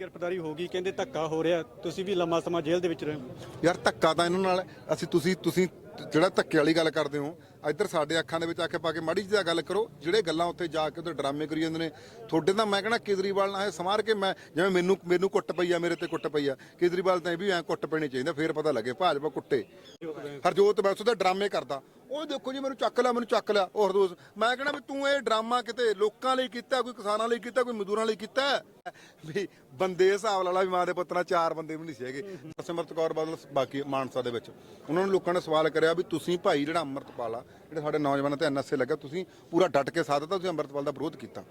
ਗ੍ਰਿਫਤਾਰੀ ਹੋ ਗਈ, ਕਹਿੰਦੇ ਧੱਕਾ ਹੋ ਰਿਹਾ, ਤੁਸੀਂ ਵੀ ਲੰਮਾ ਸਮਾਂ ਜੇਲ੍ਹ ਦੇ ਵਿੱਚ ਰਹੇ ਹੋ। ਯਾਰ ਧੱਕਾ ਤਾਂ ਇਹਨਾਂ ਨਾਲ, ਅਸੀਂ ਤੁਸੀਂ ਤੁਸੀਂ ਜਿਹੜਾ ਧੱਕੇ ਵਾਲੀ ਗੱਲ ਕਰਦੇ ਹੋ ਇੱਧਰ ਸਾਡੇ ਅੱਖਾਂ ਦੇ ਵਿੱਚ ਆ ਪਾ ਕੇ ਮਾੜੀ ਜਿਹੀ ਗੱਲ ਕਰੋ, ਜਿਹੜੇ ਗੱਲਾਂ ਉੱਥੇ ਜਾ ਕੇ ਉੱਥੇ ਡਰਾਮੇ ਕਰੀ ਜਾਂਦੇ ਨੇ, ਤੁਹਾਡੇ ਤਾਂ ਮੈਂ ਕਹਣਾ ਕੇਜਰੀਵਾਲ ਨਾਲ ਇਹ ਸਮਾਰ ਕੇ ਮੈਂ ਜਿਵੇਂ ਮੈਨੂੰ ਮੈਨੂੰ ਕੁੱਟ ਪਈ ਆ, ਮੇਰੇ ਤੇ ਕੁੱਟ ਪਈ ਆ, ਕੇਜਰੀਵਾਲ ਤਾਂ ਇਹ ਵੀ ਐ ਕੁੱਟ ਪੈਣੀ ਚਾਹੀਦਾ, ਫੇਰ ਪਤਾ ਲੱਗੇ ਭਾਜਪਾ ਕੁੱਟੇ। ਹਰਜੋਤ ਬੈਂਸ ਉਹਦਾ ਡਰਾਮੇ ਕਰਦਾ। ਉਹ ਦੇਖੋ ਜੀ, ਮੈਨੂੰ ਚੱਕ ਲਿਆ, ਮੈਨੂੰ ਚੱਕ ਲਿਆ। ਉਹ ਹਰਦੋਸ, ਮੈਂ ਕਹਣਾ ਵੀ ਤੂੰ ਇਹ ਡਰਾਮਾ ਕਿਤੇ ਲੋਕਾਂ ਲਈ ਕੀਤਾ, ਕੋਈ ਕਿਸਾਨਾਂ ਲਈ ਕੀਤਾ, ਕੋਈ ਮਜ਼ਦੂਰਾਂ ਲਈ ਕੀਤਾ? ਵੀ ਬੰਦੇ ਹਿਸਾਬ ਲਾਲਾ ਵੀ ਮਾਂ ਦੇ ਪੁੱਤਰਾਂ ਚਾਰ ਬੰਦੇ ਵੀ ਨਹੀਂ ਸੀ ਹੈਗੇ। ਸਿਮਰਤ ਕੌਰ ਬਾਦਲ, ਬਾਕੀ ਮਾਨਸਾ ਦੇ ਵਿੱਚ। ਉਹਨਾਂ ਨੂੰ ਲੋਕਾਂ ਨੇ ਸਵਾਲ ਕਰਿਆ ਵੀ ਤੁਸੀਂ ਭਾਈ ਜਿਹੜਾ ਅੰਮ੍ਰਿਤਪਾਲ ਆ ਜਿਹੜੇ ਸਾਡੇ ਨੌਜਵਾਨਾਂ ਤੇ ਐਨਐਸਏ ਲੱਗਾ, ਤੁਸੀਂ ਪੂਰਾ ਡਟ ਕੇ ਸਾਥ ਦਿੱਤਾ, ਤੁਸੀਂ ਅੰਮ੍ਰਿਤਪਾਲ ਦਾ ਵਿਰੋਧ ਕੀਤਾ।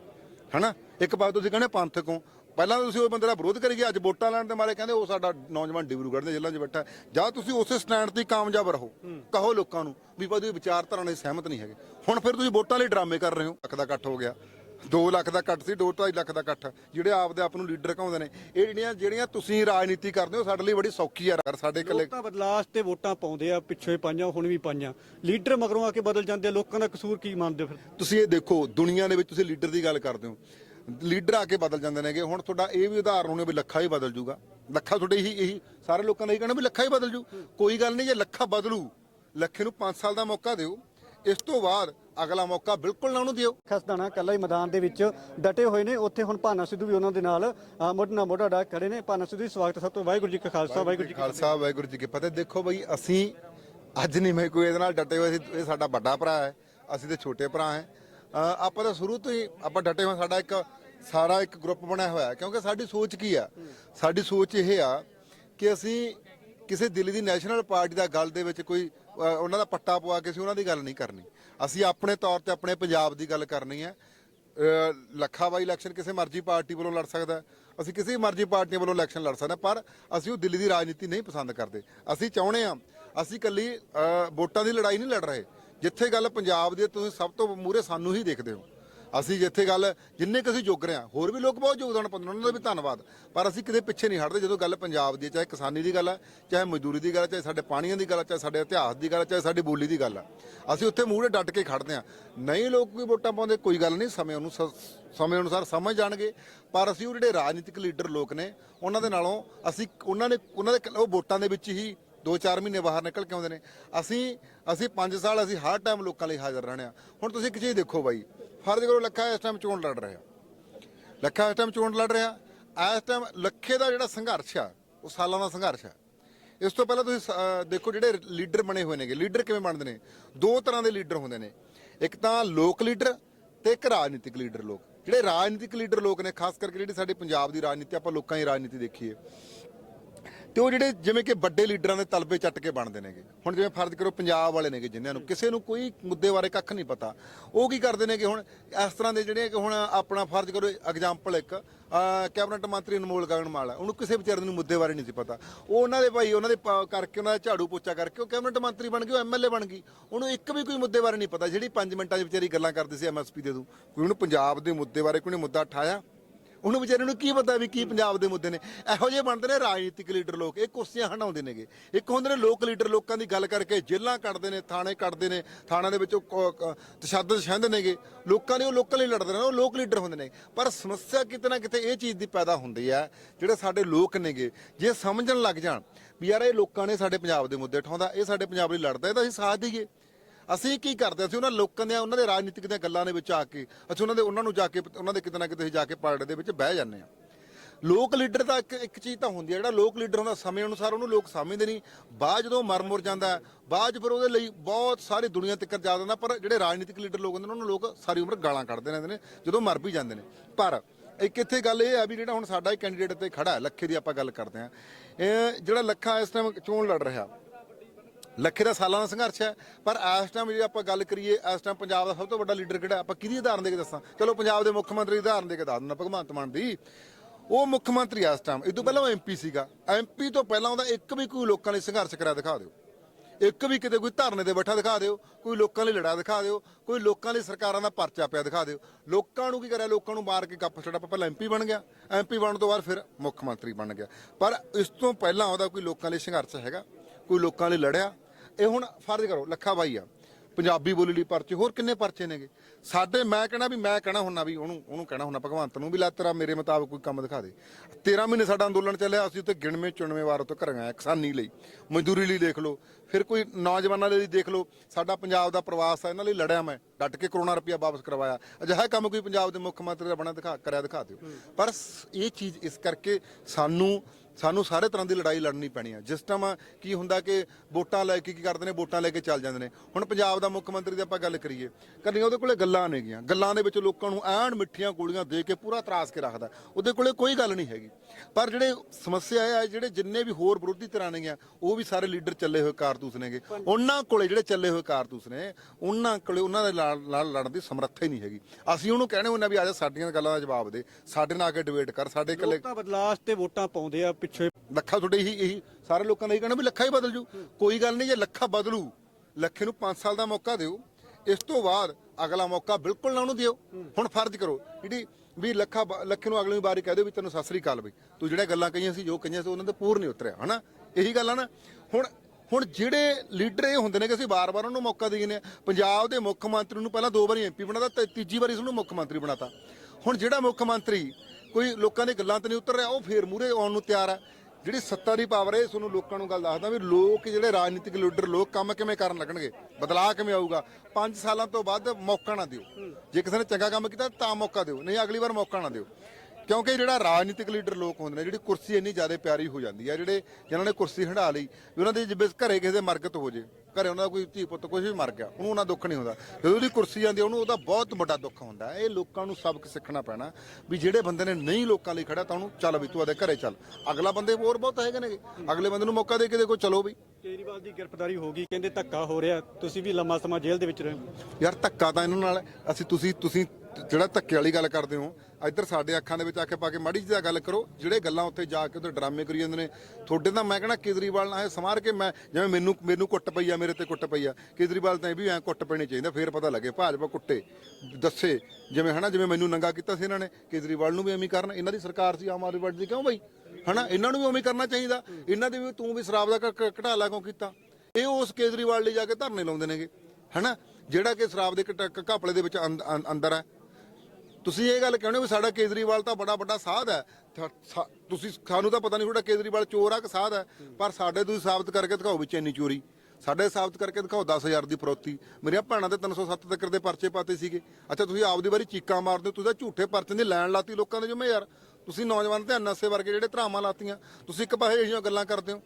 ਹਨਾ? ਇੱਕ ਵਾਰ ਤੁਸੀਂ ਕਹਿੰਦੇ ਪੰਥਕ ਹੋ। ਪਹਿਲਾਂ ਤਾਂ ਤੁਸੀਂ ਉਹ ਬੰਦੇ ਦਾ ਵਿਰੋਧ ਕਰੀ ਗਏ, ਅੱਜ ਵੋਟਾਂ ਲੈਣ ਦੇ ਮਾਰੇ ਕਹਿੰਦੇ ਉਹ ਸਾਡਾ ਨੌਜਵਾਨ ਡਿਬਰੂਗੜ੍ਹ ਦੇ ਜੇਲ੍ਹਾਂ 'ਚ ਬੈਠਾ ਜਾਂ ਤੁਸੀਂ ਉਸੇ ਸਟੈਂਡ ਤੇ ਕਾਮਯਾਬ ਰਹੋ। ਕਹੋ ਲੋਕਾਂ ਨੂੰ ਵੀ ਭਾਈ ਤੁਸੀਂ ਵਿਚਾਰਧਾਰਾ ਨਾਲ ਸਹਿਮਤ ਨਹੀਂ ਹੈਗੇ। ਹੁਣ ਫਿਰ ਤੁਸੀਂ ਵੋਟਾਂ ਲਈ ਡਰਾਮੇ ਕਰ ਰਹੇ ਹੋ। ਅੱਖ ਦਾ ਇਕੱਠ ਹੋ ਗਿਆ। 2 ਲੱਖ ਦਾ ਇਕੱਠ ਸੀ 2.5 ਲੱਖ ਦਾ ਇਕੱਠ। ਜਿਹੜੇ ਆਪਦੇ ਆਪ ਨੂੰ ਲੀਡਰ ਕਹਾਉਂਦੇ ਨੇ ਇਹ ਜਿਹੜੀਆਂ ਜਿਹੜੀਆਂ ਤੁਸੀਂ ਰਾਜਨੀਤੀ ਕਰਦੇ ਹੋ ਸਾਡੇ ਲਈ ਬੜੀ ਸੌਖੀ ਆ ਯਾਰ ਸਾਡੇ ਇਕੱਲੇ ਲੋਕ ਤਾਂ ਬਦਲਾਅ ਤੇ ਵੋਟਾਂ ਪਾਉਂਦੇ ਆ ਪਿੱਛੇ ਪਾਈਆਂ ਹੁਣ ਵੀ ਪਾਈਆਂ। ਲੀਡਰ ਮਗਰੋਂ ਆ ਕੇ ਬਦਲ ਜਾਂਦੇ ਆ ਲੋਕਾਂ ਦਾ ਕਸੂਰ ਕੀ ਮੰਨਦੇ ਹੋ ਫਿਰ? ਤੁਸੀਂ ਇਹ ਦੇਖੋ ਦੁਨੀਆ ਦੇ ਵਿੱਚ ਤੁਸੀਂ ਲੀਡਰ ਦੀ ਗੱਲ ਕਰਦੇ ਹੋ। ਲੀਡਰ ਆ ਕੇ ਬਦਲ ਜਾਂਦੇ ਨੇਗੇ ਹੁਣ ਤੁਹਾਡਾ ਇਹ ਵੀ ਉਦਾਹਰਨ ਹੋਣੇ ਵੀ ਲੱਖਾ ਹੀ ਬਦਲ ਜੂਗਾ। ਲੱਖਾ ਤੁਹਾਡੇ ਇਹੀ ਇਹੀ ਸਾਰੇ ਲੋਕਾਂ ਦਾ ਇਹ ਕਹਿਣਾ ਵੀ ਲੱਖਾ ਹੀ ਬਦਲ ਜੂ। ਕੋਈ ਗੱਲ ਨਹੀਂ ਜੇ ਲੱਖਾ ਬਦਲੂ ਲੱਖੇ ਨੂੰ 5 ਸਾਲ ਦਾ ਮੌਕਾ ਦਿਓ। ਇਸ ਤੋਂ ਬਾਅਦ ਅਗਲਾ ਮੌਕਾ ਬਿਲਕੁਲ ਨਾ ਉਹਨੂੰ ਦਿਓ। ਖਸਦਾਣਾ ਕੱਲਾ ਹੀ ਮੈਦਾਨ ਦੇ ਵਿੱਚ ਡਟੇ ਹੋਏ ਨੇ। ਉੱਥੇ ਹੁਣ ਭਾਨਾ ਸਿੱਧੂ ਵੀ ਉਹਨਾਂ ਦੇ ਨਾਲ ਮੋਢੇ ਨਾਲ ਮੋਢਾ ਡਾ ਖੜੇ ਨੇ। ਭਾਨਾ ਸਿੱਧੂ ਜੀ ਸਵਾਗਤ ਸਭ ਤੋਂ। ਵਾਹਿਗੁਰੂ ਜੀ ਕਾ ਖਾਲਸਾ ਵਾਹਿਗੁਰੂ ਜੀ ਕੀ ਖਾਲਸਾ ਵਾਹਿਗੁਰੂ ਜੀ ਕੀ ਫਤਿਹ। ਦੇਖੋ ਬਈ ਅਸੀਂ ਅੱਜ ਨਹੀਂ ਮੈਂ ਕੋਈ ਇਹਦੇ ਨਾਲ ਡਟੇ ਹੋਏ ਸੀ। ਇਹ ਸਾਡਾ ਵੱਡਾ ਭਰਾ ਹੈ। ਅਸੀਂ ਤੇ ਛੋਟੇ ਭਰਾ ਹੈ। ਆਪਾਂ ਤਾਂ ਸ਼ੁਰੂ ਤੋਂ ਹੀ ਆਪਾਂ ਡਟੇ ਹੋਏ ਸਾਡਾ ਇੱਕ ਸਾਰਾ ਇੱਕ ਗਰੁੱਪ ਬਣਿਆ ਹੋਇਆ ਕਿਉਂਕਿ ਸਾਡੀ ਸੋਚ ਕੀ ਆ? ਸਾਡੀ ਸੋਚ ਇਹ ਆ ਕਿ ਅਸੀਂ ਕਿਸੇ ਦਿੱਲੀ ਦੀ ਨੈਸ਼ਨਲ ਪਾਰਟੀ ਦਾ ਗੱਲ ਦੇ ਵਿੱਚ ਕੋਈ ਅ, ਉਹਨਾਂ ਦਾ ਪੱਟਾ ਪਵਾ ਕੇ ਅਸੀਂ ਉਹਨਾਂ ਦੀ ਗੱਲ ਨਹੀਂ ਕਰਨੀ। ਅਸੀਂ ਆਪਣੇ ਤੌਰ ਤੇ ਆਪਣੇ ਪੰਜਾਬ ਦੀ ਗੱਲ ਕਰਨੀ ਹੈ। ਅ, ਲੱਖਾ ਬਾਈ ਇਲੈਕਸ਼ਨ ਕਿਸੇ ਮਰਜ਼ੀ ਪਾਰਟੀ ਵੱਲੋਂ ਲੜ ਸਕਦਾ ਹੈ। ਅਸੀਂ ਕਿਸੇ ਮਰਜ਼ੀ ਪਾਰਟੀ ਵੱਲੋਂ ਇਲੈਕਸ਼ਨ ਲੜ ਸਕਦੇ ਹਾਂ, ਪਰ ਅਸੀਂ ਉਹ ਦਿੱਲੀ ਦੀ ਰਾਜਨੀਤੀ ਨਹੀਂ ਪਸੰਦ ਕਰਦੇ। ਅਸੀਂ ਚਾਹੁੰਦੇ ਹਾਂ ਅਸੀਂ ਇਕੱਲੀ ਵੋਟਾਂ ਦੀ ਲੜਾਈ ਨਹੀਂ ਲੜ ਰਹੇ। ਜਿੱਥੇ ਗੱਲ ਪੰਜਾਬ ਦੀ ਹੈ, ਤੁਸੀਂ ਸਭ ਤੋਂ ਮੂਰੇ ਸਾਨੂੰ ਹੀ ਦੇਖਦੇ ਹੋ। ਅਸੀਂ ਜਿੱਥੇ ਗੱਲ ਜਿੰਨੇ ਕੁ ਅਸੀਂ ਜੋਗ ਰਹੇ ਹਾਂ, ਹੋਰ ਵੀ ਲੋਕ ਬਹੁਤ ਯੋਗਦਾਨ ਪਾਉਂਦੇ ਨੇ, ਉਹਨਾਂ ਦਾ ਵੀ ਧੰਨਵਾਦ। ਪਰ ਅਸੀਂ ਕਿਤੇ ਪਿੱਛੇ ਨਹੀਂ ਹਟਦੇ, ਜਦੋਂ ਗੱਲ ਪੰਜਾਬ ਦੀ ਹੈ, ਚਾਹੇ ਕਿਸਾਨੀ ਦੀ ਗੱਲ ਹੈ, ਚਾਹੇ ਮਜ਼ਦੂਰੀ ਦੀ ਗੱਲ ਹੈ, ਚਾਹੇ ਸਾਡੇ ਪਾਣੀਆਂ ਦੀ ਗੱਲ ਹੈ, ਚਾਹੇ ਸਾਡੇ ਇਤਿਹਾਸ ਦੀ ਗੱਲ ਹੈ, ਚਾਹੇ ਸਾਡੀ ਬੋਲੀ ਦੀ ਗੱਲ ਹੈ। ਅਸੀਂ ਉੱਥੇ ਮੂਹਰੇ ਡਟ ਕੇ ਖੜਦੇ ਹਾਂ। ਨਹੀਂ ਲੋਕ ਵੀ ਵੋਟਾਂ ਪਾਉਂਦੇ, ਕੋਈ ਗੱਲ ਨਹੀਂ, ਸਮੇਂ ਉਹਨੂੰ ਸਮੇਂ ਅਨੁਸਾਰ ਸਮਝ ਜਾਣਗੇ। ਪਰ ਅਸੀਂ ਉਹ ਜਿਹੜੇ ਰਾਜਨੀਤਿਕ ਲੀਡਰ ਲੋਕ ਨੇ, ਉਹਨਾਂ ਦੇ ਨਾਲੋਂ ਅਸੀਂ ਉਹਨਾਂ ਨੇ, ਉਹਨਾਂ ਦੇ ਉਹ ਵੋਟਾਂ ਦੇ ਵਿੱਚ ਹੀ 2-4 ਮਹੀਨੇ ਬਾਹਰ ਨਿਕਲ ਕੇ ਆਉਂਦੇ ਨੇ। ਅਸੀਂ ਅਸੀਂ 5 ਸਾਲ ਅਸੀਂ ਹਰ ਟਾਈਮ ਲੋਕਾਂ ਲਈ ਹਾਜ਼ਰ ਰਹਿਣੇ ਆ ਹੁਣ ਤੁਸੀਂ ਇੱਕ ਚੀਜ਼ ਦੇਖੋ ਬਾਈ ਫਰਜ਼ ਕਰੋ ਲੱਖਾ ਇਸ ਟਾਈਮ ਚੋਣ ਲੜ ਰਿਹਾ। ਲੱਖਾ ਇਸ ਟਾਈਮ ਚੋਣ ਲੜ ਰਿਹਾ। ਇਸ ਟਾਈਮ ਲੱਖੇ ਦਾ ਜਿਹੜਾ ਸੰਘਰਸ਼ ਆ, ਉਹ ਸਾਲਾਂ ਦਾ ਸੰਘਰਸ਼ ਆ। ਇਸ ਤੋਂ ਪਹਿਲਾਂ ਤੁਸੀਂ ਸ- ਦੇਖੋ ਜਿਹੜੇ ਲੀਡਰ ਬਣੇ ਹੋਏ ਨੇਗੇ, ਲੀਡਰ ਕਿਵੇਂ ਬਣਦੇ ਨੇ? ਦੋ ਤਰ੍ਹਾਂ ਦੇ ਲੀਡਰ ਹੁੰਦੇ ਨੇ। ਇੱਕ ਤਾਂ ਲੋਕ ਲੀਡਰ ਤੇ ਇੱਕ ਰਾਜਨੀਤਿਕ ਲੀਡਰ ਲੋਕ। ਜਿਹੜੇ ਰਾਜਨੀਤਿਕ ਲੀਡਰ ਲੋਕ ਨੇ, ਖਾਸ ਕਰਕੇ ਜਿਹੜੀ ਸਾਡੇ ਪੰਜਾਬ ਦੀ ਰਾਜਨੀਤੀ, ਆਪਾਂ ਲੋਕਾਂ ਦੀ ਰਾਜਨੀਤੀ ਦੇਖੀਏ। ਤੇ ਉਹ ਜਿਹੜੇ ਜਿਵੇਂ ਕਿ ਵੱਡੇ ਲੀਡਰਾਂ ਦੇ ਤਲਬੇ ਚੱਟ ਕੇ ਬਣਦੇ ਨੇਗੇ। ਹੁਣ ਜਿਵੇਂ ਫਰਜ਼ ਕਰੋ ਪੰਜਾਬ ਵਾਲੇ ਨੇਗੇ ਜਿਨ੍ਹਾਂ ਨੂੰ, ਕਿਸੇ ਨੂੰ ਕੋਈ ਮੁੱਦੇ ਬਾਰੇ ਕੱਖ ਨਹੀਂ ਪਤਾ। ਉਹ ਕੀ ਕਰਦੇ ਨੇਗੇ ਹੁਣ, ਇਸ ਤਰ੍ਹਾਂ ਦੇ ਜਿਹੜੇ ਕਿ ਹੁਣ ਆਪਣਾ ਫਰਜ਼ ਕਰੋ ਐਗਜ਼ਾਮਪਲ ਇੱਕ, ਅਹ, ਕੈਬਨਿਟ ਮੰਤਰੀ ਅਨਮੋਲ ਗਗਨਮਾਲ ਹੈ ਉਹਨੂੰ ਕਿਸੇ ਵਿਚਾਰੇ ਨੂੰ ਮੁੱਦੇ ਬਾਰੇ ਨਹੀਂ ਸੀ ਪਤਾ। ਉਹ ਉਹਨਾਂ ਦੇ ਭਾਈ, ਉਹਨਾਂ ਦੇ ਕਰਕੇ ਉਹਨਾਂ ਦਾ ਝਾੜੂ ਪੋਚਾ ਕਰਕੇ ਉਹ ਕੈਬਨਿਟ ਮੰਤਰੀ ਬਣ ਗਈ ਉਹ ਐਮਐਲਏ ਬਣ ਗਈ। ਉਹਨੂੰ ਇੱਕ ਵੀ ਕੋਈ ਮੁੱਦੇ ਬਾਰੇ ਨਹੀਂ ਪਤਾ। ਜਿਹੜੀ 5 ਮਿੰਟਾਂ 'ਚ ਵਿਚਾਰੀ ਗੱਲਾਂ ਕਰਦੀ ਸੀ ਐਮਐਸਪੀ ਦੇ ਦੂ ਕੋਈ ਉਹਨੂੰ ਪੰਜਾਬ ਦੇ ਮੁੱਦੇ ਬਾਰੇ ਕੋਈ ਮੁੱਦਾ ਉਠਾਇਆ। ਉਹਨੂੰ ਵਿਚਾਰੇ ਨੂੰ ਕੀ ਪਤਾ ਵੀ ਕੀ ਪੰਜਾਬ ਦੇ ਮੁੱਦੇ ਨੇ? ਇਹੋ ਜਿਹੇ ਬਣਦੇ ਨੇ ਰਾਜਨੀਤਿਕ ਲੀਡਰ ਲੋਕ। ਇਹ ਕੁਰਸੀਆਂ ਹਟਾਉਂਦੇ ਨੇਗੇ। ਇੱਕ ਹੁੰਦੇ ਨੇ ਲੋਕ ਲੀਡਰ ਲੋਕਾਂ ਦੀ ਗੱਲ ਕਰਕੇ ਜੇਲ੍ਹਾਂ ਕੱਢਦੇ ਨੇ, ਥਾਣੇ ਕੱਢਦੇ ਨੇ ਥਾਣਾ ਦੇ ਵਿੱਚੋਂ ਕ- ਕ- ਤਸ਼ੱਦਦ ਸਹਿੰਦੇ ਨੇਗੇ। ਲੋਕਾਂ ਨੇ ਉਹ ਲੋਕਾਂ ਲਈ ਲੜਦੇ ਨੇ, ਉਹ ਲੋਕ ਲੀਡਰ ਹੁੰਦੇ ਨੇ। ਪਰ ਸਮੱਸਿਆ ਕਿਤੇ ਨਾ ਕਿਤੇ ਇਹ ਚੀਜ਼ ਦੀ ਪੈਦਾ ਹੁੰਦੀ ਹੈ, ਜਿਹੜੇ ਸਾਡੇ ਲੋਕ ਨੇਗੇ, ਜੇ ਸਮਝਣ ਲੱਗ ਜਾਣ ਵੀ ਯਾਰ ਇਹ ਲੋਕਾਂ ਨੇ ਸਾਡੇ ਪੰਜਾਬ ਦੇ ਮੁੱਦੇ ਉਠਾਉਂਦਾ, ਇਹ ਸਾਡੇ ਪੰਜਾਬ ਲਈ ਲੜਦਾ ਇਹਦਾ ਅਸੀਂ ਸਾਥ ਦਈਏ। ਅਸੀਂ ਕੀ ਕਰਦੇ? ਅਸੀਂ ਉਹਨਾਂ ਲੋਕਾਂ ਦੀਆਂ, ਉਹਨਾਂ ਦੇ ਰਾਜਨੀਤਿਕ ਦੀਆਂ ਗੱਲਾਂ ਦੇ ਵਿੱਚ ਆ ਕੇ, ਅਸੀਂ ਉਹਨਾਂ ਦੇ, ਉਹਨਾਂ ਨੂੰ ਜਾ ਕੇ, ਉਹਨਾਂ ਦੇ ਕਿਤੇ ਨਾ ਕਿਤੇ ਜਾ ਕੇ ਪਾਰਟੀ ਦੇ ਵਿੱਚ ਬਹਿ ਜਾਂਦੇ ਆ ਲੋਕ ਲੀਡਰ ਦਾ ਇੱਕ ਇੱਕ ਚੀਜ਼ ਤਾਂ ਹੁੰਦੀ ਹੈ, ਜਿਹੜਾ ਲੋਕ ਲੀਡਰ ਹੁੰਦਾ ਸਮੇਂ ਅਨੁਸਾਰ ਉਹਨੂੰ ਲੋਕ ਸਮਝਦੇ ਨਹੀਂ। ਬਾਅਦ ਜਦੋਂ ਮਰ ਮੁਰ ਜਾਂਦਾ ਬਾਅਦ 'ਚ ਫਿਰ ਉਹਦੇ ਲਈ ਬਹੁਤ ਸਾਰੀ ਦੁਨੀਆ ਤੱਕ ਜਾ ਦਿੰਦਾ ਪਰ ਜਿਹੜੇ ਰਾਜਨੀਤਿਕ ਲੀਡਰ ਲੋਕ ਹੁੰਦੇ ਨੇ, ਉਹਨਾਂ ਨੂੰ ਲੋਕ ਸਾਰੀ ਉਮਰ ਗਾਲਾਂ ਕੱਢਦੇ ਰਹਿੰਦੇ ਨੇ, ਜਦੋਂ ਮਰ ਵੀ ਜਾਂਦੇ ਨੇ। ਪਰ ਇੱਕ ਇੱਥੇ ਗੱਲ ਇਹ ਆ ਵੀ ਜਿਹੜਾ ਹੁਣ ਸਾਡਾ ਇਹ ਕੈਂਡੀਡੇਟ ਤੇ ਖੜਾ ਲੱਖੇ ਦੀ ਆਪਾਂ ਗੱਲ ਕਰਦੇ ਹਾਂ। ਇਹ ਜਿਹੜਾ ਲੱਖਾ ਇਸ ਟਾਈਮ ਚੋਣ ਲੜ ਰਿਹਾ ਲੱਖੇ ਦਾ ਸਾਲਾਂ ਦਾ ਸੰਘਰਸ਼ ਹੈ। ਪਰ ਇਸ ਟਾਈਮ ਜੇ ਆਪਾਂ ਗੱਲ ਕਰੀਏ, ਇਸ ਟਾਈਮ ਪੰਜਾਬ ਦਾ ਸਭ ਤੋਂ ਵੱਡਾ ਲੀਡਰ ਕਿਹੜਾ ਆਪਾਂ ਕਿਹਦੀ ਉਦਾਹਰਨ ਦੇ ਕੇ ਦੱਸਾਂ? ਚਲੋ, ਪੰਜਾਬ ਦੇ ਮੁੱਖ ਮੰਤਰੀ ਉਦਾਹਰਨ ਦੇ ਕੇ ਦੱਸ ਦਿੰਦਾ, ਭਗਵੰਤ ਮਾਨ ਦੀ। ਉਹ ਮੁੱਖ ਮੰਤਰੀ ਆ ਇਸ ਟਾਈਮ ਇਹ ਤੋਂ ਪਹਿਲਾਂ ਉਹ ਐਮਪੀ ਸੀਗਾ। ਐਮਪੀ ਤੋਂ ਪਹਿਲਾਂ ਉਹਦਾ ਇੱਕ ਵੀ ਕੋਈ ਲੋਕਾਂ ਲਈ ਸੰਘਰਸ਼ ਕਰਿਆ ਦਿਖਾ ਦਿਓ। ਇੱਕ ਵੀ ਕਿਤੇ ਕੋਈ ਧਰਨੇ ਤੇ ਬੈਠਾ ਦਿਖਾ ਦਿਓ, ਕੋਈ ਲੋਕਾਂ ਲਈ ਲੜਾ ਦਿਖਾ ਦਿਓ, ਕੋਈ ਲੋਕਾਂ ਲਈ ਸਰਕਾਰਾਂ ਦਾ ਪਰਚਾ ਪਿਆ ਦਿਖਾ ਦਿਓ। ਲੋਕਾਂ ਨੂੰ ਕੀ ਕਰਿਆ? ਲੋਕਾਂ ਨੂੰ ਮਾਰ ਕੇ ਗੱਪ ਛੜਾ ਪਹਿਲਾਂ ਐਮਪੀ ਬਣ ਗਿਆ। ਐਮਪੀ ਬਣਨ ਤੋਂ ਬਾਅਦ ਫਿਰ ਮੁੱਖ ਮੰਤਰੀ ਬਣ ਗਿਆ। ਪਰ ਇਸ ਤੋਂ ਪਹਿਲਾਂ ਉਹਦਾ ਕੋਈ ਲੋਕਾਂ ਲਈ ਸੰਘਰਸ਼ ਹੈਗਾ, ਕੋਈ ਲੋਕਾਂ ਲਈ ਲੜਿਆ ਇਹ ਹੁਣ ਫਰਜ਼ ਕਰੋ, ਲੱਖਾ ਬਾਈ ਆ। ਪੰਜਾਬੀ ਬੋਲੀ ਲਈ ਪਰਚੇ, ਹੋਰ ਕਿੰਨੇ ਪਰਚੇ ਨੇਗੇ? ਸਾਡੇ ਮੈਂ ਕਹਿਣਾ ਵੀ ਮੈਂ ਕਹਿਣਾ ਹੁੰਨਾ ਵੀ ਉਹਨੂੰ ਉਹਨੂੰ ਕਹਿਣਾ ਹੁੰਨਾ, ਭਗਵੰਤ ਨੂੰ ਵੀ ਲੈ ਤੇਰਾ ਮੇਰੇ ਮੁਤਾਬਕ ਕੋਈ ਕੰਮ ਦਿਖਾ ਦੇ। 13 ਮਹੀਨੇ ਸਾਡਾ ਅੰਦੋਲਨ ਚੱਲਿਆ, ਅਸੀਂ ਉੱਤੇ ਗਿਣਵੇਂ, ਚੁਣਵੇਂ ਵਾਰ ਉੱਤੇ ਘਰਾਂ ਆਏ, ਕਿਸਾਨੀ ਲਈ। ਮਜ਼ਦੂਰੀ ਲਈ ਦੇਖ ਲਓ, ਫਿਰ ਕੋਈ ਨੌਜਵਾਨਾਂ ਲਈ ਦੇਖ ਲਓ, ਸਾਡਾ ਪੰਜਾਬ ਦਾ ਪ੍ਰਵਾਸ ਆ, ਇਹਨਾਂ ਲਈ ਲੜਿਆ ਮੈਂ, ਡਟ ਕੇ ਕਰੋਨਾ ਰੁਪਇਆ ਵਾਪਸ ਕਰਵਾਇਆ। ਅਜਿਹਾ ਕੰਮ ਕੋਈ ਪੰਜਾਬ ਦੇ ਮੁੱਖ ਮੰਤਰੀ ਦਾ ਬਣਾ ਦਿਖਾ, ਕਰਿਆ ਦਿਖਾ ਦਿਓ। ਪਰ ਇਹ ਚੀਜ਼ ਇਸ ਕਰਕੇ ਸਾਨੂੰ ਸਾਨੂੰ ਸਾਰੇ ਤਰ੍ਹਾਂ ਦੀ ਲੜਾਈ ਲੜਨੀ ਪੈਣੀ ਆ। ਜਿਸ ਟਾਈਮ ਕੀ ਹੁੰਦਾ ਕਿ ਵੋਟਾਂ ਲੈ ਕੇ ਕੀ ਕਰਦੇ ਨੇ, ਵੋਟਾਂ ਲੈ ਕੇ ਚੱਲ ਜਾਂਦੇ ਨੇ। ਹੁਣ ਪੰਜਾਬ ਦਾ ਮੁੱਖ ਮੰਤਰੀ ਦੀ ਆਪਾਂ ਗੱਲ ਕਰੀਏ, ਕੱਲੀਆਂ ਉਹਦੇ ਕੋਲੇ ਗੱਲਾਂ ਨੇਗੀਆਂ। ਗੱਲਾਂ ਦੇ ਵਿੱਚ ਲੋਕਾਂ ਨੂੰ ਐਨ ਮਿੱਠੀਆਂ ਗੋਲੀਆਂ ਦੇ ਕੇ ਪੂਰਾ ਤਰਾਸ ਕੇ ਰੱਖਦਾ। ਉਹਦੇ ਕੋਲੇ ਕੋਈ ਗੱਲ ਨਹੀਂ ਹੈਗੀ। ਪਰ ਜਿਹੜੇ ਸਮੱਸਿਆ ਇਹ ਜਿਹੜੇ ਜਿੰਨੇ ਵੀ ਹੋਰ ਵਿਰੋਧੀ ਧਿਰਾਂ ਨੇਗੀਆਂ, ਉਹ ਵੀ ਸਾਰੇ ਲੀਡਰ ਚੱਲੇ ਹੋਏ ਕਾਰਤੂਸ ਨੇਗੇ। ਉਹਨਾਂ ਕੋਲੇ ਜਿਹੜੇ ਚੱਲੇ ਹੋਏ ਕਾਰਤੂਸ ਨੇ, ਉਹਨਾਂ ਕੋਲੇ ਉਹਨਾਂ ਦੇ ਨਾਲ ਨਾਲ ਲੜਨ ਦੀ ਸਮਰੱਥਾ ਹੀ ਨਹੀਂ ਹੈਗੀ। ਅਸੀਂ ਉਹਨੂੰ ਕਹਿਣੇ ਹੁੰਦੇ ਆ ਵੀ ਆ ਜਾ ਸਾਡੀਆਂ ਗੱਲਾਂ ਦਾ ਜਵਾਬ ਦੇ। ਸਾਡੇ ਨਾਲ ਆ ਕੇ ਡਿਬੇਟ ਕਰ, ਸਾਡੇ ਇਕੱਲੇ ਲੋਕ ਬਦਲਾਅ ਤੇ ਵੋਟਾਂ ਪਾਉਂਦੇ ਆ ਲੱਖਾ ਤੁਹਾਡੇ ਇਹੀ ਇਹੀ ਸਾਰੇ ਲੋਕਾਂ ਦਾ ਇਹੀ ਕਹਿਣਾ ਵੀ ਲੱਖਾ ਹੀ ਬਦਲ ਜੂ। ਕੋਈ ਗੱਲ ਨਹੀਂ, ਜੇ ਲੱਖਾ ਬਦਲੂ, ਲੱਖੇ ਨੂੰ 5 ਸਾਲ ਦਾ ਮੌਕਾ ਦਿਓ। ਇਸ ਤੋਂ ਬਾਅਦ ਅਗਲਾ ਮੌਕਾ ਬਿਲਕੁਲ ਨਾ ਉਹਨੂੰ ਦਿਓ। ਹੁਣ ਫਰਜ਼ ਕਰੋ, ਜਿਹੜੀ ਵੀ ਲੱਖਾ ਬ- ਲੱਖੇ ਨੂੰ ਅਗਲੀ ਵਾਰੀ ਕਹਿ ਦਿਓ ਵੀ ਤੈਨੂੰ ਸਤਿ ਸ੍ਰੀ ਅਕਾਲ ਬਈ। ਤੂੰ ਜਿਹੜੇ ਗੱਲਾਂ ਕਹੀਆਂ ਸੀ, ਜੋ ਕਹੀਆਂ ਸੀ, ਉਹਨਾਂ ਤੇ ਪੂਰ ਨਹੀਂ ਉਤਰਿਆ, ਹਨਾ? ਇਹੀ ਗੱਲ ਆ ਨਾ। ਹੁਣ ਹੁਣ ਜਿਹੜੇ ਲੀਡਰ ਇਹ ਹੁੰਦੇ ਨੇ ਕਿ ਅਸੀਂ ਵਾਰ-ਵਾਰ ਉਹਨੂੰ ਮੌਕਾ ਦੇ ਨੇ ਪੰਜਾਬ ਦੇ ਮੁੱਖ ਮੰਤਰੀ ਨੂੰ ਪਹਿਲਾਂ ਦੋ ਵਾਰੀ ਐਮਪੀ ਬਣਾਤਾ, ਤੇ ਤੀਜੀ ਵਾਰੀ ਉਹਨੂੰ ਮੁੱਖ ਮੰਤਰੀ ਬਣਾਤਾ। ਹੁਣ ਜਿਹੜਾ ਮੁੱਖ ਮੰਤਰੀ ਕੋਈ ਲੋਕਾਂ ਦੀ ਗੱਲਾਂ ਤੇ ਨਹੀਂ ਉਤਰ ਰਿਹਾ, ਉਹ ਫੇਰ ਮੂਰੇ ਆਉਣ ਨੂੰ ਤਿਆਰ ਹੈ ਜਿਹੜੀ ਸੱਤਾ ਦੀ ਪਾਵਰ ਹੈ ਤੁਹਾਨੂੰ ਲੋਕਾਂ ਨੂੰ ਗੱਲ ਦੱਸਦਾ ਵੀ ਲੋਕ ਜਿਹੜੇ ਰਾਜਨੀਤਿਕ ਲੀਡਰ ਲੋਕ ਕੰਮ ਕਿਵੇਂ ਕਰਨ ਲੱਗਣਗੇ? ਬਦਲਾਅ ਕਿਵੇਂ ਆਊਗਾ? 5 ਸਾਲਾਂ ਤੋਂ ਬਾਅਦ ਮੌਕਾ ਨਾ ਦਿਓ। ਜੇ ਕਿਸੇ ਨੇ ਚੰਗਾ ਕੰਮ ਕੀਤਾ ਤਾਂ ਮੌਕਾ ਦਿਓ, ਨਹੀਂ ਅਗਲੀ ਵਾਰ ਮੌਕਾ ਨਾ ਦਿਓ। ਕਿਉਂਕਿ ਜਿਹੜਾ ਰਾਜਨੀਤਿਕ ਲੀਡਰ ਲੋਕ ਹੁੰਦੇ ਨੇ ਜਿਹੜੀ ਕੁਰਸੀ ਇੰਨੀ ਜ਼ਿਆਦਾ ਪਿਆਰੀ ਹੋ ਜਾਂਦੀ ਹੈ ਜਿਹੜੇ ਜਿਨ੍ਹਾਂ ਨੇ ਕੁਰਸੀ ਹੰਢਾ ਲਈ ਵੀ ਉਹਨਾਂ ਦੇ ਜਿਵੇਂ ਘਰੇ ਕਿਸੇ ਦੇ ਮਰਗਤ ਹੋ ਜੇ ਘਰੇ ਉਹਨਾਂ ਦਾ ਕੋਈ ਧੀ ਪੁੱਤ ਕੁਝ ਵੀ ਮਰ ਗਿਆ ਉਹਨੂੰ ਉਹਨਾਂ ਦੁੱਖ ਨਹੀਂ ਹੁੰਦਾ। ਜਦੋਂ ਉਹਦੀ ਕੁਰਸੀ ਹੈ, ਉਹਨੂੰ ਉਹਦਾ ਬਹੁਤ ਵੱਡਾ ਦੁੱਖ ਹੁੰਦਾ। ਇਹ ਲੋਕਾਂ ਨੂੰ ਸਬਕ ਸਿੱਖਣਾ ਪੈਣਾ ਵੀ ਜਿਹੜੇ ਬੰਦੇ ਨੇ ਨਹੀਂ ਲੋਕਾਂ ਲਈ ਖੜਾ ਤਾਂ ਉਹਨੂੰ ਚੱਲ ਵੀ ਤੂੰ ਆਦੇ ਘਰੇ ਚੱਲ। ਅਗਲਾ ਬੰਦੇ ਹੋਰ ਬਹੁਤ ਹੈਗੇ ਨੇ ਅਗਲੇ ਬੰਦੇ ਨੂੰ ਮੌਕਾ ਦੇ ਕੇ ਦੇਖੋ ਚਲੋ ਵੀ। ਕੇਜਰੀਵਾਲ ਦੀ ਗ੍ਰਿਫਤਾਰੀ ਹੋ ਗਈ ਕਹਿੰਦੇ ਧੱਕਾ ਹੋ ਰਿਹਾ ਤੁਸੀਂ ਵੀ ਲੰਮਾ ਸਮਾਂ ਜੇਲ੍ਹ ਦੇ ਵਿੱਚ ਰਹੇ ਯਾਰ ਧੱਕਾ ਤਾਂ ਇਹਨਾਂ ਨਾਲ। ਅਸੀਂ ਤੁਸੀਂ ਤੁਸੀਂ ਜਿਹੜਾ ਧੱਕੇ ਵਾਲੀ ਗੱਲ ਕਰਦੇ ਹੋ ਇੱਧਰ ਸਾਡੇ ਅੱਖਾਂ ਦੇ ਵਿੱਚ ਆਖੇ ਪਾ ਕੇ ਮਾੜੀ ਜਿਹੀ ਗੱਲ ਕਰੋ, ਜਿਹੜੇ ਗੱਲਾਂ ਉੱਥੇ ਜਾ ਕੇ ਉੱਥੇ ਡਰਾਮੇ ਕਰੀ ਜਾਂਦੇ ਨੇ। ਤੁਹਾਡੇ ਤਾਂ ਮੈਂ ਕਹਿੰਦਾ ਕੇਜਰੀਵਾਲ ਨਾਲ ਇਹ ਸਮਾਰ ਕੇ ਮੈਂ ਜਿਵੇਂ ਮੈਨੂੰ ਮੈਨੂੰ ਕੁੱਟ ਪਈ ਆ, ਮੇਰੇ ਤੇ ਕੁੱਟ ਪਈ ਆ। ਕੇਜਰੀਵਾਲ ਤਾਂ ਇਹ ਵੀ ਐ ਕੁੱਟ ਪੈਣੀ ਚਾਹੀਦਾ ਫੇਰ ਪਤਾ ਲੱਗੇ, ਭਾਜਪਾ ਕੁੱਟੇ। ਦੱਸੇ, ਜਿਵੇਂ ਹਨਾ, ਜਿਵੇਂ ਮੈਨੂੰ ਨੰਗਾ ਕੀਤਾ ਸੀ ਇਹਨਾਂ ਨੇ, ਕੇਜਰੀਵਾਲ ਨੂੰ ਵੀ ਐਵੇਂ ਕਰਨ, ਇਹਨਾਂ ਦੀ ਸਰਕਾਰ ਸੀ, ਆਮ ਆਦਮੀ ਪਾਰਟੀ ਦੀ, ਕਿਉਂ ਬਈ? ਹਨਾ, ਇਹਨਾਂ ਨੂੰ ਵੀ ਉਵੇਂ ਕਰਨਾ ਚਾਹੀਦਾ। ਇਹਨਾਂ ਦੇ ਵੀ ਤੂੰ ਵੀ ਸ਼ਰਾਬ ਦਾ ਘਟਾਲਾ ਕਿਉਂ ਕੀਤਾ? ਇਹ ਉਸ ਕੇਜਰੀਵਾਲ ਲਈ ਜਾ ਕੇ ਧਰਨੇ ਲਾਉਂਦੇ ਨੇਗੇ। ਹਨਾ, ਜਿਹੜਾ ਕਿ ਸ਼ਰਾਬ ਦੇ ਘਟ- ਘ- ਘਪਲੇ ਦੇ ਵਿੱਚ ਅੰਦ- ਅੰਦ- ਅੰਦਰ ਹੈ ਤੁਸੀਂ ਇਹ ਗੱਲ ਕਹਿੰਦੇ ਹੋ ਵੀ ਸਾਡਾ ਕੇਜਰੀਵਾਲ ਤਾਂ ਬੜਾ ਵੱਡਾ ਸਾਧ ਹੈ। ਤਾਂ ਸਾ- ਤੁਸੀਂ ਸਾਨੂੰ ਤਾਂ ਪਤਾ ਨਹੀਂ ਤੁਹਾਡਾ ਕੇਜਰੀਵਾਲ ਚੋਰ ਆ ਕਿ ਸਾਧ ਹੈ, ਪਰ ਸਾਡੇ ਤੁਸੀਂ ਸਾਬਤ ਕਰਕੇ ਦਿਖਾਓ ਵਿੱਚ ਇੰਨੀ ਚੋਰੀ। ਸਾਡੇ ਸਾਬਤ ਕਰਕੇ ਦਿਖਾਓ 10000 ਦੀ ਫਰੋਤੀ। ਮੇਰੀਆਂ ਭੈਣਾਂ ਦੇ 307 ਤੱਕ ਦੇ ਪਰਚੇ ਪਾਤੇ ਸੀਗੇ। ਅੱਛਾ, ਤੁਸੀਂ ਆਪਦੀ ਵਾਰੀ ਚੀਕਾਂ ਮਾਰਦੇ ਹੋ, ਤੁਸੀਂ ਤਾਂ ਝੂਠੇ ਪਰਚੇ ਦੀ ਲੈਣ ਲਾਤੀ ਲੋਕਾਂ ਦੇ ਜਿਵੇਂ ਯਾਰ। ਤੁਸੀਂ ਨੌਜਵਾਨ ਤੇ ਨਸ਼ੇ ਵਰਗੇ ਜਿਹੜੇ ਧਰਾਵਾਂ ਲਾਤੀਆਂ। ਤੁਸੀਂ ਇੱਕ ਪਾਸੇ ਇਹੀਆਂ ਗੱਲਾਂ ਕਰਦੇ ਹੋ।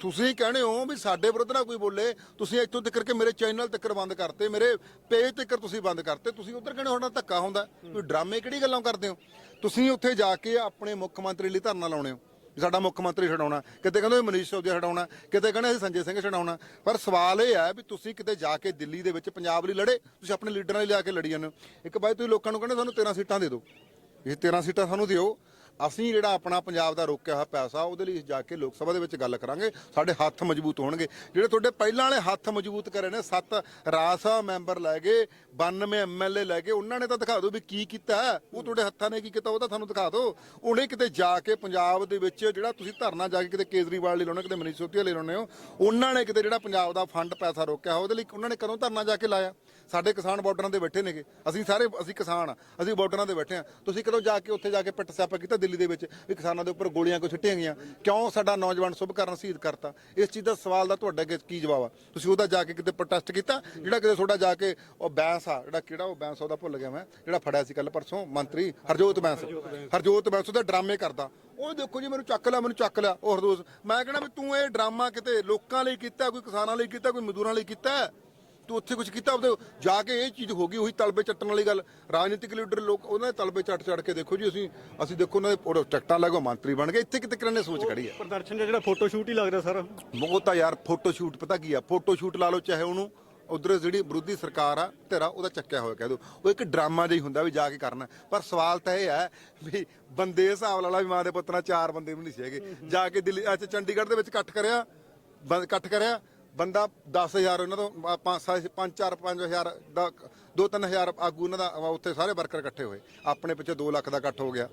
ਤੁਸੀਂ ਕਹਿੰਦੇ ਹੋ ਵੀ ਸਾਡੇ ਵਿਰੁੱਧ ਨਾ ਕੋਈ ਬੋਲੇ। ਤੁਸੀਂ ਇੱਥੋਂ ਤੱਕ ਕਿ ਮੇਰੇ ਚੈਨਲ ਤੱਕ ਬੰਦ ਕਰਤੇ, ਮੇਰੇ ਪੇਜ ਤੱਕ ਤੁਸੀਂ ਬੰਦ ਕਰਤੇ। ਤੁਸੀਂ ਉਧਰ ਕਹਿੰਦੇ ਹੋ ਤੁਹਾਡਾ ਧੱਕਾ ਹੁੰਦਾ। ਕੋਈ ਡਰਾਮੇ ਕਿਹੜੀ ਗੱਲਾਂ ਕਰਦੇ ਹੋ? ਤੁਸੀਂ ਉੱਥੇ ਜਾ ਕੇ ਆਪਣੇ ਮੁੱਖ ਮੰਤਰੀ ਲਈ ਧਰਨਾ ਲਾਉਣੇ ਹੋ। ਵੀ ਸਾਡਾ ਮੁੱਖ ਮੰਤਰੀ ਛਡਾਉਣਾ। ਕਿਤੇ ਕਹਿੰਦੇ ਮਨੀਸ਼ ਸਿਸੋਦੀਆ ਛਡਾਉਣਾ, ਕਿਤੇ ਕਹਿੰਦੇ ਅਸੀਂ ਸੰਜੇ ਸਿੰਘ ਛਡਾਉਣਾ। ਪਰ ਸਵਾਲ ਇਹ ਹੈ ਵੀ ਤੁਸੀਂ ਕਿਤੇ ਜਾ ਕੇ ਦਿੱਲੀ ਦੇ ਵਿੱਚ ਪੰਜਾਬ ਲਈ ਲੜੇ, ਤੁਸੀਂ ਆਪਣੇ ਲੀਡਰਾਂ ਲਈ ਲਿਆ ਕੇ ਲੜੀ ਜਾਂਦੇ ਹੋ। ਇੱਕ ਬਾਈ, ਤੁਸੀਂ ਲੋਕਾਂ ਨੂੰ ਕਹਿੰਦੇ ਸਾਨੂੰ 13 ਸੀਟਾਂ ਦੇ ਦਿਓ। ਇਹ 13 ਸੀਟਾਂ ਸਾਨੂੰ ਦਿਓ। ਅਸੀਂ ਜਿਹੜਾ ਆਪਣਾ ਪੰਜਾਬ ਦਾ ਰੋਕਿਆ ਹੋਇਆ ਪੈਸਾ, ਉਹਦੇ ਲਈ ਜਾ ਕੇ ਲੋਕ ਸਭਾ ਦੇ ਵਿੱਚ ਗੱਲ ਕਰਾਂਗੇ। ਸਾਡੇ ਹੱਥ ਮਜ਼ਬੂਤ ਹੋਣਗੇ। ਜਿਹੜੇ ਤੁਹਾਡੇ ਪਹਿਲਾਂ ਵਾਲੇ ਹੱਥ ਮਜ਼ਬੂਤ ਕਰੇ ਨੇ, ਸੱਤ ਰਾਜ ਸਭਾ ਮੈਂਬਰ ਲੈ ਗਏ 92 ਐਮਐਲਏ ਲੈ ਗਏ, ਉਹਨਾਂ ਨੇ ਤਾਂ ਦਿਖਾ ਦਿਓ ਵੀ ਕੀ ਕੀਤਾ ਹੈ। ਉਹ ਤੁਹਾਡੇ ਹੱਥਾਂ ਨੇ ਕੀ ਕੀਤਾ, ਉਹ ਤਾਂ ਤੁਹਾਨੂੰ ਦਿਖਾ ਦਿਓ। ਉਹਨੇ ਕਿਤੇ ਜਾ ਕੇ ਪੰਜਾਬ ਦੇ ਵਿੱਚ ਜਿਹੜਾ ਤੁਸੀਂ ਧਰਨਾ ਜਾ ਕੇ ਕਿਤੇ ਕੇਜਰੀਵਾਲ ਲਈ ਲਾਉਣਾ ਕਿਤੇ ਮਨੀਸ਼ ਸਿਸੋਦੀਆ ਲਈ ਲਾਉਣੇ ਹੋ, ਉਹਨਾਂ ਨੇ ਕਿਤੇ ਜਿਹੜਾ ਪੰਜਾਬ ਦਾ ਫੰਡ ਪੈਸਾ ਰੋਕਿਆ, ਉਹਦੇ ਲਈ ਉਹਨਾਂ ਨੇ ਕਦੋਂ ਧਰਨਾ ਜਾ ਕੇ ਲਾਇਆ? ਸਾਡੇ ਕਿਸਾਨ ਬਾਰਡਰਾਂ ਤੇ ਬੈਠੇ ਨੇਗੇ। ਅਸੀਂ ਸਾਰੇ, ਅਸੀਂ ਕਿਸਾਨ, ਅਸੀਂ ਬਾਰਡਰਾਂ ਤੇ ਬੈਠੇ ਆ ਤੁਸੀਂ ਕਦੋਂ ਜਾ ਕੇ ਉੱਥੇ ਜਾ ਕੇ ਪਿੱਟ ਸਿਆਪਾ ਕੀਤਾ? ਦਿੱਲੀ ਦੇ ਵਿੱਚ ਵੀ ਕਿਸਾਨਾਂ ਦੇ ਉੱਪਰ ਗੋਲੀਆਂ ਕਿਉਂ ਸਿੱਟੀਆਂ ਗਈਆਂ? ਕਿਉਂ ਸਾਡਾ ਨੌਜਵਾਨ ਸੁਭਕਰਨ ਸ਼ਹੀਦ ਕਰਤਾ? ਇਸ ਚੀਜ਼ ਦਾ ਸਵਾਲ ਦਾ ਤੁਹਾਡਾ ਅੱਗੇ ਕੀ ਜਵਾਬ ਆ? ਤੁਸੀਂ ਉਹਦਾ ਜਾ ਕੇ ਕਿਤੇ ਪ੍ਰੋਟੈਸਟ ਕੀਤਾ? ਜਿਹੜਾ ਕਿਤੇ ਤੁਹਾਡਾ ਜਾ ਕੇ ਉਹ ਬੈਂਸ ਆ, ਜਿਹੜਾ ਕਿਹੜਾ ਉਹ ਬੈਂਸ ਉਹਦਾ ਭੁੱਲ ਗਿਆ ਮੈਂ, ਜਿਹੜਾ ਫੜਿਆ ਸੀ ਕੱਲ ਪਰਸੋਂ ਮੰਤਰੀ ਹਰਜੋਤ ਬੈਂਸ ਹਰਜੋਤ ਬੈਂਸ ਉਹਦਾ ਡਰਾਮੇ ਕਰਦਾ। ਉਹ ਦੇਖੋ ਜੀ, ਮੈਨੂੰ ਚੱਕ ਲਿਆ, ਮੈਨੂੰ ਚੱਕ ਲਿਆ, ਉਹ ਹਰਦੋਸ। ਮੈਂ ਕਹਿੰਦਾ ਵੀ ਤੂੰ ਇਹ ਡਰਾਮਾ ਕਿਤੇ ਲੋਕਾਂ ਲਈ ਕੀਤਾ, ਕੋਈ ਕਿਸਾਨਾਂ ਲਈ ਕੀਤਾ, ਕੋਈ ਮਜ਼ਦੂਰਾਂ ਲਈ ਕੀਤਾ? ਤੂੰ ਉੱਥੇ ਕੁਝ ਕੀਤਾ ਉਹਦੇ ਜਾ ਕੇ ਇਹ ਚੀਜ਼ ਹੋ ਗਈ ਉਹੀ ਤਲਬੇ ਚੱਟਣ ਵਾਲੀ ਗੱਲ। ਰਾਜਨੀਤਿਕ ਲੀਡਰ ਲੋਕ ਉਹਨਾਂ ਦੇ ਤਲਬੇ ਚੱਟ ਚੱਟ ਕੇ ਦੇਖੋ ਜੀ ਅਸੀਂ ਅਸੀਂ ਦੇਖੋ ਉਹਨਾਂ ਦੇ ਉਹ ਟਿਕਟਾਂ ਲੈ ਕੇ ਉਹ ਮੰਤਰੀ ਬਣ ਗਏ ਇੱਥੇ ਕਿਤੇ ਕਿਰਨ ਨੇ ਸੋਚ ਖੜੀ ਹੈ ਪ੍ਰਦਰਸ਼ਨ ਦਾ ਜਿਹੜਾ ਫੋਟੋ ਸ਼ੂਟ ਹੀ ਲੱਗਦਾ ਸਰ। ਉਹ ਤਾਂ ਯਾਰ ਫੋਟੋ ਸ਼ੂਟ ਪਤਾ ਕੀ ਆ? ਫੋਟੋ ਸ਼ੂਟ ਲਾ ਲਓ ਚਾਹੇ ਉਹਨੂੰ ਉਧਰ ਜਿਹੜੀ ਵਿਰੋਧੀ ਸਰਕਾਰ ਆ ਤੇਰਾ ਉਹਦਾ ਚੱਕਿਆ ਹੋਇਆ ਕਹਿ ਦੋ। ਉਹ ਇੱਕ ਡਰਾਮਾ ਜਿਹਾ ਹੀ ਹੁੰਦਾ ਵੀ ਜਾ ਕੇ ਕਰਨਾ। ਪਰ ਸਵਾਲ ਤਾਂ ਇਹ ਹੈ ਵੀ ਬੰਦੇ ਹਿਸਾਬ ਲਾ ਲਾ ਵੀ ਮਾਂ ਦੇ ਪੁੱਤ ਨਾਲ ਚਾਰ ਬੰਦੇ ਵੀ ਨਹੀਂ ਸੀਗੇ ਜਾ ਕੇ ਦਿੱਲੀ ਅੱਛਾ ਚੰਡੀਗੜ੍ਹ ਦੇ ਵਿੱਚ ਇਕੱਠ ਕਰਿਆ ਇਕੱਠ ਕਰਿਆ ਬੰਦਾ 10000 ਉਹਨਾਂ ਤੋਂ 5 5 4 5000 ਦਾ 2 3000 ਆਗੂ ਉਹਨਾਂ ਦਾ ਉੱਥੇ ਸਾਰੇ ਵਰਕਰ ਇਕੱਠੇ ਹੋਏ। ਆਪਣੇ ਪਿੱਛੇ 2 ਲੱਖ ਦਾ ਇਕੱਠ ਹੋ ਗਿਆ।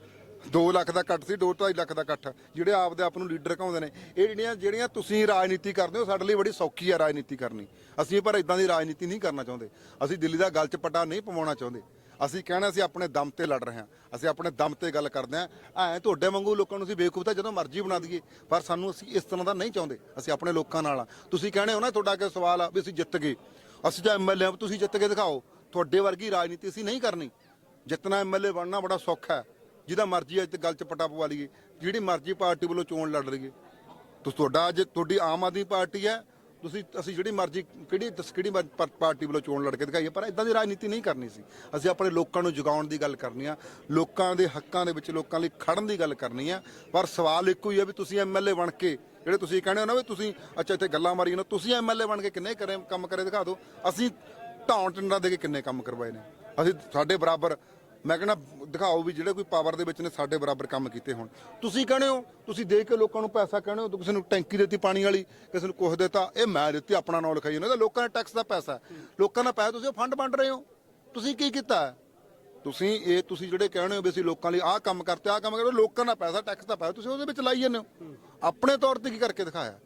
2 ਲੱਖ ਦਾ ਕੱਟ ਸੀ 2.5 ਲੱਖ ਦਾ ਇਕੱਠ। ਜਿਹੜੇ ਆਪਦੇ ਆਪ ਨੂੰ ਲੀਡਰ ਕਹਾਉਂਦੇ ਨੇ, ਇਹ ਜਿਹੜੀਆਂ ਜਿਹੜੀਆਂ ਤੁਸੀਂ ਰਾਜਨੀਤੀ ਕਰਦੇ ਹੋ, ਸਾਡੇ ਲਈ ਬੜੀ ਸੌਖੀ ਆ ਰਾਜਨੀਤੀ ਕਰਨੀ। ਅਸੀਂ ਪਰ ਇਦਾਂ ਦੀ ਰਾਜਨੀਤੀ ਨਹੀਂ ਕਰਨਾ ਚਾਹੁੰਦੇ। ਅਸੀਂ ਦਿੱਲੀ ਦਾ ਗਲ ਚ ਪਟਾ ਨਹੀਂ ਪਵਾਉਣਾ ਚਾਹੁੰਦੇ। ਅਸੀਂ ਕਹਿਣਾ ਅਸੀਂ ਆਪਣੇ ਦਮ ਤੇ ਲੜ ਰਹੇ ਹਾਂ, ਅਸੀਂ ਆਪਣੇ ਦਮ ਤੇ ਗੱਲ ਕਰਦੇ ਹਾਂ। ਐ ਤੁਹਾਡੇ ਵਾਂਗੂ ਲੋਕਾਂ ਨੂੰ ਅਸੀਂ ਬੇਵਕੂਫ ਤਾਂ ਜਦੋਂ ਮਰਜ਼ੀ ਬਣਾ ਦਈਏ, ਪਰ ਸਾਨੂੰ ਅਸੀਂ ਇਸ ਤਰ੍ਹਾਂ ਦਾ ਨਹੀਂ ਚਾਹੁੰਦੇ, ਅਸੀਂ ਆਪਣੇ ਲੋਕਾਂ ਨਾਲ ਆ ਤੁਸੀਂ ਕਹਿੰਦੇ ਹੋ ਨਾ ਤੁਹਾਡਾ ਅੱਗੇ ਸਵਾਲ ਆ ਵੀ ਅਸੀਂ ਜਿੱਤ ਗਏ। ਅਸੀਂ ਜਾਂ ਐਮਐਲਏ ਆ ਤੁਸੀਂ ਜਿੱਤ ਕੇ ਦਿਖਾਓ, ਤੁਹਾਡੇ ਵਰਗੀ ਰਾਜਨੀਤੀ ਅਸੀਂ ਨਹੀਂ ਕਰਨੀ। ਜਿੱਤਣਾ ਐਮਐਲਏ ਬਣਨਾ ਬੜਾ ਸੌਖਾ ਹੈ, ਜਿਹਦਾ ਮਰਜ਼ੀ ਅੱਜ ਤੇ ਗੱਲ ਚ ਪਟਾ ਪਵਾ ਲਈਏ, ਜਿਹੜੀ ਮਰਜ਼ੀ ਪਾਰਟੀ ਵੱਲੋਂ ਚੋਣ ਲੜ ਲਈਏ। ਤੁਸੀਂ ਤੁਹਾਡਾ ਅੱਜ, ਤੁਹਾਡੀ ਆਮ ਆਦਮੀ ਪਾਰਟੀ ਹੈ ਤੁਸੀਂ, ਅਸੀਂ ਜਿਹੜੀ ਮਰਜ਼ੀ, ਕਿਹੜੀ ਦਸ- ਕਿਹੜੀ ਮਰ- ਪਾ- ਪਾਰਟੀ ਵੱਲੋਂ ਚੋਣ ਲੜ ਕੇ ਦਿਖਾਈਏ, ਪਰ ਇਦਾਂ ਦੀ ਰਾਜਨੀਤੀ ਨਹੀਂ ਕਰਨੀ ਸੀ। ਅਸੀਂ ਆਪਣੇ ਲੋਕਾਂ ਨੂੰ ਜਗਾਉਣ ਦੀ ਗੱਲ ਕਰਨੀ ਆ, ਲੋਕਾਂ ਦੇ ਹੱਕਾਂ ਦੇ ਵਿੱਚ, ਲੋਕਾਂ ਲਈ ਖੜਨ ਦੀ ਗੱਲ ਕਰਨੀ ਆ। ਪਰ ਸਵਾਲ ਇੱਕੋ ਹੀ ਆ ਵੀ ਤੁਸੀਂ ਐਮਐਲਏ ਬਣ ਕੇ, ਜਿਹੜੇ ਤੁਸੀਂ ਕਹਿੰਦੇ ਹੋ ਨਾ ਵੀ ਤੁਸੀਂ, ਅੱਛਾ, ਇੱਥੇ ਗੱਲਾਂ ਮਾਰੀ ਨਾ, ਤੁਸੀਂ ਐਮਐਲਏ ਬਣ ਕੇ ਕਿੰਨੇ ਕਰੇ, ਕੰਮ ਕਰੇ, ਦਿਖਾ ਦਿਓ। ਅਸੀਂ ਢਾਉਣ ਟੰਡਾ ਦੇ ਕੇ ਕਿੰਨੇ ਕੰਮ ਕਰਵਾਏ ਨੇ। ਅਸੀਂ ਸਾਡੇ ਬਰਾਬਰ ਮੈਂ ਕਹਿੰਦਾ, ਦਿਖਾਓ ਵੀ ਜਿਹੜੇ ਕੋਈ ਪਾਵਰ ਦੇ ਵਿੱਚ ਨੇ, ਸਾਡੇ ਬਰਾਬਰ ਕੰਮ ਕੀਤੇ ਹੋਣ। ਤੁਸੀਂ ਕਹਿੰਦੇ ਹੋ, ਤੁਸੀਂ ਦੇ ਕੇ ਲੋਕਾਂ ਨੂੰ ਪੈਸਾ ਕਹਿੰਦੇ ਹੋ ਕਿਸੇ ਨੂੰ ਟੈਂਕੀ ਦਿੱਤੀ ਪਾਣੀ ਵਾਲੀ, ਕਿਸੇ ਨੂੰ ਕੁਛ ਦਿੱਤਾ, ਇਹ ਮੈਂ ਦਿੱਤੀ, ਆਪਣਾ ਨਾਂ ਲਿਖਾਈ ਉਹਨਾਂ ਦਾ ਲੋਕਾਂ ਦਾ ਟੈਕਸ ਦਾ ਪੈਸਾ ਲੋਕਾਂ ਦਾ ਪੈਸਾ ਤੁਸੀਂ ਉਹ ਫੰਡ ਵੰਡ ਰਹੇ ਹੋ। ਤੁਸੀਂ ਕੀ ਕੀਤਾ ਤੁਸੀਂ ਇਹ, ਤੁਸੀਂ ਜਿਹੜੇ ਕਹਿੰਦੇ ਹੋ ਵੀ ਅਸੀਂ ਲੋਕਾਂ ਲਈ ਆਹ ਕੰਮ ਕਰਤੇ, ਆਹ ਕੰਮ ਕਰਦੇ ਲੋਕਾਂ ਦਾ ਪੈਸਾ ਟੈਕਸ ਦਾ ਪੈਸਾ, ਤੁਸੀਂ ਉਹਦੇ ਵਿੱਚ ਲਾਈ ਜਾਂਦੇ ਹੋ। ਆਪਣੇ ਤੌਰ ਤੇ ਕੀ ਕਰਕੇ ਦਿਖਾਇਆ?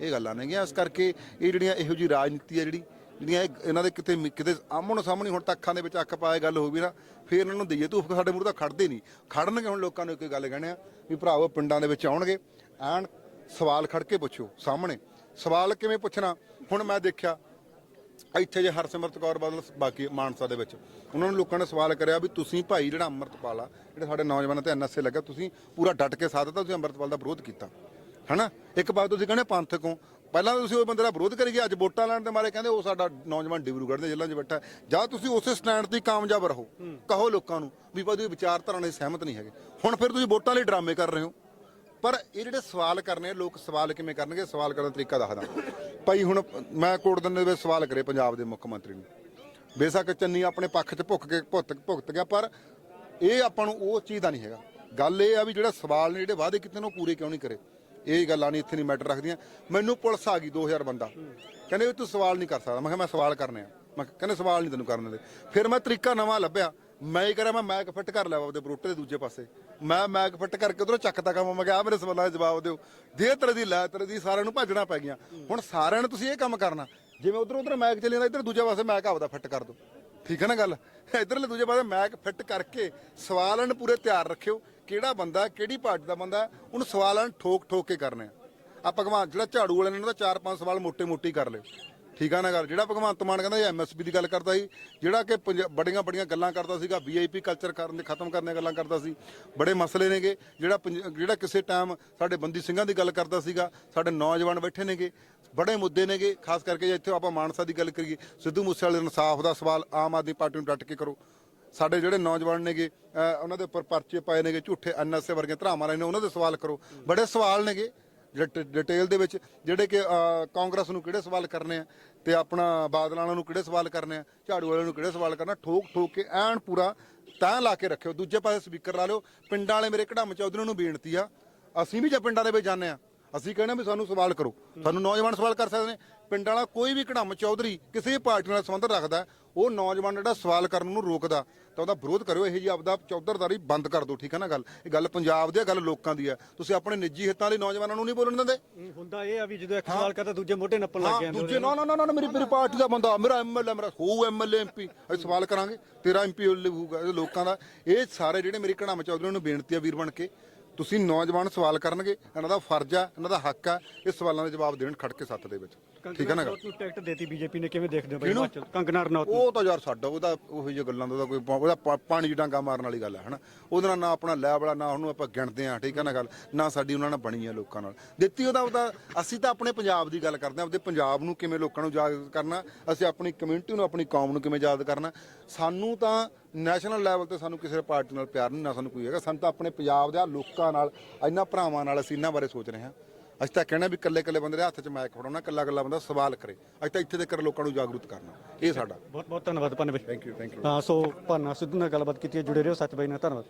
ਇਹ ਗੱਲਾਂ ਨੇਗੀਆਂ, ਇਸ ਕਰਕੇ ਇਹ ਜਿਹੜੀਆਂ ਇਹੋ ਜੀ ਰਾਜਨੀਤੀ ਹੈ ਜਿਹੜੀ ਜਿਹੜੀਆਂ ਇਹ- ਇਹਨਾਂ ਦੇ ਕਿਤੇ ਮਿ- ਕਿਤੇ ਆਮਣ ਸਾਹਮਣੇ ਹੁਣ ਤਾਂ ਅੱਖਾਂ ਦੇ ਵਿੱਚ ਅੱਖ ਪਾਏ ਗੱਲ ਹੋ ਵੀ ਨਾ, ਫੇਰ ਇਹਨਾਂ ਨੂੰ ਦਈਏ ਧੂਫ, ਸਾਡੇ ਮੂਹਰੇ ਤਾਂ ਖੜਦੇ ਨਹੀਂ। ਖੜਨਗੇ ਹੁਣ ਲੋਕਾਂ ਨੂੰ ਇੱਕ ਗੱਲ ਕਹਿਣੇ ਆ ਵੀ ਭਰਾਵੋ, ਪਿੰਡਾਂ ਦੇ ਵਿੱਚ ਆਉਣਗੇ, ਐਨ ਸਵਾਲ ਖੜ ਕੇ ਪੁੱਛੋ ਸਾਹਮਣੇ। ਸਵਾਲ ਕਿਵੇਂ ਪੁੱਛਣਾ? ਹੁਣ ਮੈਂ ਦੇਖਿਆ, ਇੱਥੇ ਜੇ ਹਰਸਿਮਰਤ ਕੌਰ ਬਾਦਲ ਬਾਕੀ ਮਾਨਸਾ ਦੇ ਵਿੱਚ, ਉਹਨਾਂ ਨੂੰ ਲੋਕਾਂ ਨੇ ਸਵਾਲ ਕਰਿਆ ਵੀ ਤੁਸੀਂ ਭਾਈ ਜਿਹੜਾ ਅੰਮ੍ਰਿਤਪਾਲ ਆ, ਜਿਹੜੇ ਸਾਡੇ ਨੌਜਵਾਨਾਂ ਤੇ ਐਨਐਸਏ ਲੱਗਾ, ਤੁਸੀਂ ਪੂਰਾ ਡਟ ਕੇ ਸਾਥ ਦਿੱਤਾ, ਤੁਸੀਂ ਅੰਮ੍ਰਿਤਪਾਲ ਦਾ ਵਿਰੋਧ ਕੀਤਾ। ਹਨਾ? ਇੱਕ ਪਾਸੇ ਤੁਸੀਂ ਕਹਿੰਦੇ ਪੰਥਕ ਹੋ ਪਹਿਲਾਂ ਤੁਸੀਂ ਉਹ ਬੰਦੇ ਦਾ ਵਿਰੋਧ ਕਰੀਏ ਅੱਜ ਵੋਟਾਂ ਲੈਣ ਦੇ ਮਾਰੇ ਕਹਿੰਦੇ ਉਹ ਸਾਡਾ ਨੌਜਵਾਨ ਡਿਬਰੂਗੜ੍ਹ ਦੇ ਜੇਲ੍ਹਾਂ 'ਚ ਬੈਠਾ। ਜਾਂ ਤੁਸੀਂ ਉਸੇ ਸਟੈਂਡ ਤੇ ਕਾਮਯਾਬ ਰਹੋ। ਕਹੋ ਲੋਕਾਂ ਨੂੰ ਵੀ ਭਾਈ ਵਿਚਾਰਧਾਰਾ ਨਾਲ ਸਹਿਮਤ ਨਹੀਂ ਹੈਗੇ। ਹੁਣ ਫਿਰ ਤੁਸੀਂ ਵੋਟਾਂ ਲਈ ਡਰਾਮੇ ਕਰ ਰਹੇ ਹੋ। ਪਰ ਇਹ ਜਿਹੜੇ ਸਵਾਲ ਕਰਨੇ ਲੋਕ ਸਵਾਲ ਕਿਵੇਂ ਕਰਨਗੇ? ਸਵਾਲ ਕਰਨ ਦਾ ਤਰੀਕਾ ਦੱਸਦਾ। ਭਾਈ ਹੁਣ ਮੈਂ ਕੋਟ ਦਿਨ ਦੇ ਵਿੱਚ ਸਵਾਲ ਕਰੇ ਪੰਜਾਬ ਦੇ ਮੁੱਖ ਮੰਤਰੀ ਨੂੰ। ਬੇਸ਼ੱਕ ਚੰਨੀ ਆਪਣੇ ਪੱਖ 'ਚ ਭੁੱਖ ਕੇ ਭੁਗਤ ਭੁਗਤ ਗਿਆ ਪਰ ਇਹ ਆਪਾਂ ਨੂੰ ਉਹ ਚੀਜ਼ ਦਾ ਨਹੀਂ ਹੈਗਾ। ਗੱਲ ਇਹ ਆ ਵੀ ਜਿਹੜਾ ਸਵਾਲ ਨੇ ਜਿਹੜੇ ਵਾਅਦੇ ਕੀਤੇ ਨੇ ਉਹ ਪੂਰੇ ਕਿਉਂ ਨਹੀਂ ਕਰੇ? ਇਹ ਗੱਲਾਂ ਨਹੀਂ ਇੱਥੇ ਨਹੀਂ ਮੈਟਰ ਰੱਖਦੀਆਂ। ਮੈਨੂੰ ਪੁਲਿਸ ਆ ਗਈ 2000 ਬੰਦਾ। ਕਹਿੰਦੇ ਵੀ ਤੂੰ ਸਵਾਲ ਨਹੀਂ ਕਰ ਸਕਦਾ। ਮੈਂ ਕਿਹਾ ਮੈਂ ਸਵਾਲ ਕਰਨੇ ਆ। ਮੈਂ ਕਿਹਾ, ਕਹਿੰਦੇ ਸਵਾਲ ਨਹੀਂ ਤੈਨੂੰ ਕਰਨ ਦੇ। ਫਿਰ ਮੈਂ ਤਰੀਕਾ ਨਵਾਂ ਲੱਭਿਆ। ਮੈਂ ਇਹ ਕਰਾਂ ਮੈਂ ਮੈਕ ਫਿੱਟ ਕਰ ਲਿਆ ਉਹਦੇ ਬਰੂਟੇ ਦੇ ਦੂਜੇ ਪਾਸੇ। ਮੈਂ ਮੈਕ ਫਿੱਟ ਕਰਕੇ ਉਧਰੋਂ ਚੱਕਦਾ ਕੰਮ। ਮੈਂ ਕਿਹਾ ਆਹ ਮੇਰੇ ਸਵਾਲਾਂ ਦਾ ਜਵਾਬ ਦਿਓ। ਦੇ ਤੇਰੇ ਦੀ ਲੈ ਤੇਰੇ ਦੀ ਸਾਰਿਆਂ ਨੂੰ ਭੱਜਣਾ ਪੈ ਗਿਆ ਹੁਣ ਸਾਰਿਆਂ ਨੇ ਤੁਸੀਂ ਇਹ ਕੰਮ ਕਰਨਾ। ਜਿਵੇਂ ਉਧਰ ਉਧਰ ਮੈਕ ਚੱਲੀ ਜਾਂਦਾ ਇੱਧਰ ਦੂਜੇ ਪਾਸੇ ਮੈਕ ਆਪਦਾ ਫਿੱਟ ਕਰ ਦਿਓ ਠੀਕ ਹੈ ਨਾ ਗੱਲ? ਇਧਰਲੇ ਦੂਜੇ ਪਾਸੇ ਮੈਕ ਫਿੱਟ ਕਰਕੇ ਸਵਾਲ ਨੂੰ ਪੂਰੇ ਤਿਆਰ ਰੱਖਿਓ। ਕਿਹੜਾ ਬੰਦਾ ਕਿਹੜੀ ਪਾਰਟੀ ਦਾ ਬੰਦਾ ਉਹਨੂੰ ਸਵਾਲਾਂ ਠੋਕ ਠੋਕ ਕੇ ਕਰਨੇ ਆ। ਭਗਵਾਨ ਜਿਹੜਾ ਝਾੜੂ ਵਾਲੇ ਨੇ ਉਹਨਾਂ ਦਾ ਚਾਰ ਪੰਜ ਸਵਾਲ ਮੋਟੇ ਮੋਟੀ ਕਰ ਲਿਓ ਠੀਕ ਆ ਨਾ ਗੱਲ? ਜਿਹੜਾ ਭਗਵੰਤ ਮਾਨ ਕਹਿੰਦਾ ਇਹ ਐਮਐਸਪੀ ਦੀ ਗੱਲ ਕਰਦਾ ਸੀ, ਜਿਹੜਾ ਕਿ ਬੜੀਆਂ ਬੜੀਆਂ ਗੱਲਾਂ ਕਰਦਾ ਸੀਗਾ ਵੀਆਈਪੀ ਕਲਚਰ ਕਰਨ ਦੇ, ਖਤਮ ਕਰਨ ਦੀਆਂ ਗੱਲਾਂ ਕਰਦਾ ਸੀ, ਬੜੇ ਮਸਲੇ ਨੇਗੇ। ਜਿਹੜਾ ਜਿਹੜਾ ਕਿਸੇ ਟਾਈਮ ਸਾਡੇ ਬੰਦੀ ਸਿੰਘਾਂ ਦੀ ਗੱਲ ਕਰਦਾ ਸੀਗਾ, ਸਾਡੇ ਨੌਜਵਾਨ ਬੈਠੇ ਨੇਗੇ, ਬੜੇ ਮੁੱਦੇ ਨੇਗੇ। ਖਾਸ ਕਰਕੇ ਜੇ ਇੱਥੇ ਆਪਾਂ ਮਾਨਸਾ ਦੀ ਗੱਲ ਕਰੀਏ, ਸਿੱਧੂ ਮੂਸੇਵਾਲੇ ਇਨਸਾਫ ਦਾ ਸਵਾਲ ਆਮ ਆਦਮੀ ਪਾਰਟੀ ਨੂੰ ਡਟ ਕੇ ਕਰੋ। ਸਾਡੇ ਜਿਹੜੇ ਨੌਜਵਾਨ ਨੇਗੇ ਉਹਨਾਂ ਦੇ ਉੱਪਰ ਪਰਚੇ ਪਾਏ ਨੇਗੇ, ਝੂਠੇ ਐਨਐਸਏ ਵਰਗੇ ਧਰਾਵਾਂ ਰਹੇ ਨੇ ਉਹਨਾਂ ਦੇ ਸਵਾਲ ਕਰੋ। ਬੜੇ ਸਵਾਲ ਨੇਗੇ। ਡਿਟੇਲ ਦੇ ਵਿੱਚ ਜਿਹੜੇ ਕਿ ਕਾਂਗਰਸ ਨੂੰ ਕਿਹੜੇ ਸਵਾਲ ਕਰਨੇ ਆ ਤੇ ਆਪਣਾ ਬਾਦਲ ਵਾਲਿਆਂ ਨੂੰ ਕਿਹੜੇ ਸਵਾਲ ਕਰਨੇ ਆ, ਝਾੜੂ ਵਾਲਿਆਂ ਨੂੰ ਕਿਹੜੇ ਸਵਾਲ ਕਰਨਾ ਠੋਕ ਠੋਕ ਕੇ ਐਨ ਪੂਰਾ ਤਾਂ ਲਾ ਕੇ ਰੱਖਿਓ। ਦੂਜੇ ਪਾਸੇ ਸਪੀਕਰ ਲਾ ਲਿਓ, ਪਿੰਡਾਂ ਵਾਲੇ ਮੇਰੇ ਕਢਮ ਚੌਧਰੀ ਨੂੰ ਬੇਨਤੀ ਆ, ਅਸੀਂ ਵੀ ਜੇ ਪਿੰਡਾਂ ਦੇ ਵਿੱਚ ਜਾਂਦੇ ਆ, ਅਸੀਂ ਕਹਿੰਦੇ ਹਾਂ ਵੀ ਸਾਨੂੰ ਸਵਾਲ ਕਰੋ। ਸਾਨੂੰ ਨੌਜਵਾਨ ਸਵਾਲ ਕਰ ਸਕਦੇ ਨੇ। ਪਿੰਡ ਵਾਲਾ ਕੋਈ ਵੀ ਕਢਮ ਚੌਧਰੀ ਕਿਸੇ ਵੀ ਪਾਰਟੀ ਨਾਲ ਸੰਬੰਧ ਰੱਖਦਾ ਉਹ ਨੌਜਵਾਨ ਜਿਹੜਾ ਸਵਾਲ ਕਰਨ ਨੂੰ ਰੋਕਦਾ ਤਾਂ ਉਹਦਾ ਵਿਰੋਧ ਕਰਿਓ ਇਹ ਜੀ ਆਪਦਾ ਚੌਧਰਦਾਰੀ ਬੰਦ ਕਰ ਦਿਓ ਠੀਕ ਹੈ ਨਾ ਗੱਲ? ਇਹ ਗੱਲ ਪੰਜਾਬ ਦੀ ਹੈ ਗੱਲ ਲੋਕਾਂ ਦੀ ਹੈ। ਤੁਸੀਂ ਆਪਣੇ ਨਿੱਜੀ ਹਿੱਤਾਂ ਲਈ ਨੌਜਵਾਨਾਂ ਨੂੰ ਨਹੀਂ ਬੋਲਣ ਦਿੰਦੇ? ਹੁੰਦਾ ਇਹ ਆ ਵੀ ਜਦੋਂ ਇੱਕ ਸਵਾਲ ਕਰਦਾ ਦੂਜੇ ਮੋਢੇ ਨੱਪਣ ਲੱਗ ਜਾਂਦੇ ਦੂਜੇ ਨਾ ਨਾ ਨਾ ਨਾ ਮੇਰੀ ਮੇਰੀ ਪਾਰਟੀ ਦਾ ਬੰਦਾ ਮੇਰਾ ਐਮਐਲਏ ਮੇਰਾ ਹੋ ਐਮਐਲਏ ਐਮਪੀ ਅਸੀਂ ਸਵਾਲ ਕਰਾਂਗੇ। ਤੇਰਾ ਐਮਪੀ ਹੋਊਗਾ ਲੋਕਾਂ ਦਾ। ਇਹ ਸਾਰੇ ਜਿਹੜੇ ਮੇਰੀ ਕੜਾਮ ਚੌਧਰੀ ਨੂੰ ਬੇਨਤੀ ਆ ਵੀਰ ਬਣ ਕੇ ਤੁਸੀਂ ਨੌਜਵਾਨ ਸਵਾਲ ਕਰਨਗੇ ਇਹਨਾਂ ਦਾ ਫਰਜ਼ ਆ ਇਹਨਾਂ ਦਾ ਹੱਕ ਆ ਇਹ ਸਵਾਲਾਂ ਦੇ ਜਵਾਬ ਦੇਣ ਖੜ ਕੇ ਸੱਤ ਦੇ ਵਿੱਚ। ਠੀਕ ਹੈ ਨਾ ਗੱਲ? ਟਿਕਟ ਦੇਤੀ ਬੀਜੇਪੀ ਨੇ ਕਿਵੇਂ ਦੇਖਦੇ ਹੋ ਬਾਈ ਹਿਮਾਚਲ? ਕੰਗਨਾ ਰਣੌਤ ਉਹ ਤਾਂ ਯਾਰ ਸਾਡਾ ਉਹਦਾ ਉਹੋ ਜਿਹੀ ਗੱਲਾਂ ਦਾ ਉਹਦਾ ਕੋਈ ਉਹਦਾ ਪਾਣੀ ਡਾਂਗਾ ਮਾਰਨ ਵਾਲੀ ਗੱਲ ਹੈ ਹਨਾ? ਉਹਦੇ ਨਾਲ ਨਾ ਆਪਣਾ ਲੈ ਵਾਲਾ ਨਾ ਉਹਨੂੰ ਆਪਾਂ ਗਿਣਦੇ ਆ ਠੀਕ ਹੈ ਨਾ ਗੱਲ? ਨਾ ਸਾਡੀ ਉਹਨਾਂ ਨਾਲ ਬਣੀ ਆ ਲੋਕਾਂ ਨਾਲ। ਦਿੱਤੀ ਉਹਦਾ ਉਹਦਾ ਅਸੀਂ ਤਾਂ ਆਪਣੇ ਪੰਜਾਬ ਦੀ ਗੱਲ ਕਰਦੇ ਆ ਆਪਦੇ ਪੰਜਾਬ ਨੂੰ ਕਿਵੇਂ ਲੋਕਾਂ ਨੂੰ ਜਾਗਰੂਕ ਕਰਨਾ ਅਸੀਂ ਆਪਣੀ ਕਮਿਊਨਿਟੀ ਨੂੰ ਆਪਣੀ ਕੌਮ ਨੂੰ ਕਿਵੇਂ ਯਾਦ ਕਰਨਾ। ਸਾਨੂੰ ਤਾਂ ਨੈਸ਼ਨਲ ਲੈਵਲ ਤੇ ਸਾਨੂੰ ਕਿਸੇ ਪਾਰਟੀ ਨਾਲ ਪਿਆਰ ਨਹੀਂ ਨਾ ਸਾਨੂੰ ਕੋਈ ਹੈਗਾ। ਸਾਨੂੰ ਤਾਂ ਆਪਣੇ ਪੰਜਾਬ ਦੇ ਆ ਲੋਕਾਂ ਨਾਲ ਇਹਨਾਂ ਭਰਾਵਾਂ ਨਾਲ ਅਸੀਂ ਇਹਨਾਂ ਬਾਰੇ ਸੋਚ ਰਹੇ ਹਾਂ। ਅਸੀਂ ਤਾਂ ਕਹਿਣਾ ਵੀ ਕੱਲੇ ਕੱਲੇ ਬੰਦੇ ਦੇ ਹੱਥ 'ਚ ਮੈਕ ਫੜਾਉਣਾ ਕੱਲਾ ਕੱਲਾ ਬੰਦਾ ਸਵਾਲ ਕਰੇ। ਅਸੀਂ ਤਾਂ ਇੱਥੇ ਦੇ ਕਰ ਲੋਕਾਂ ਨੂੰ ਜਾਗਰੂਕ ਕਰਨਾ। ਇਹ ਸਾਡਾ। ਬਹੁਤ ਬਹੁਤ ਧੰਨਵਾਦ ਪੰਨ ਬਾਈ। ਥੈਂਕ ਯੂ ਥੈਂਕ ਯੂ ਹਾਂ ਸੋ ਭਾਨਾ ਸਿੱਧੂ ਨਾਲ ਗੱਲਬਾਤ ਕੀਤੀ ਹੈ ਜੁੜੇ ਰਹੋ ਸੱਚ ਬਾਈ ਨਾਲ। ਧੰਨਵਾਦ।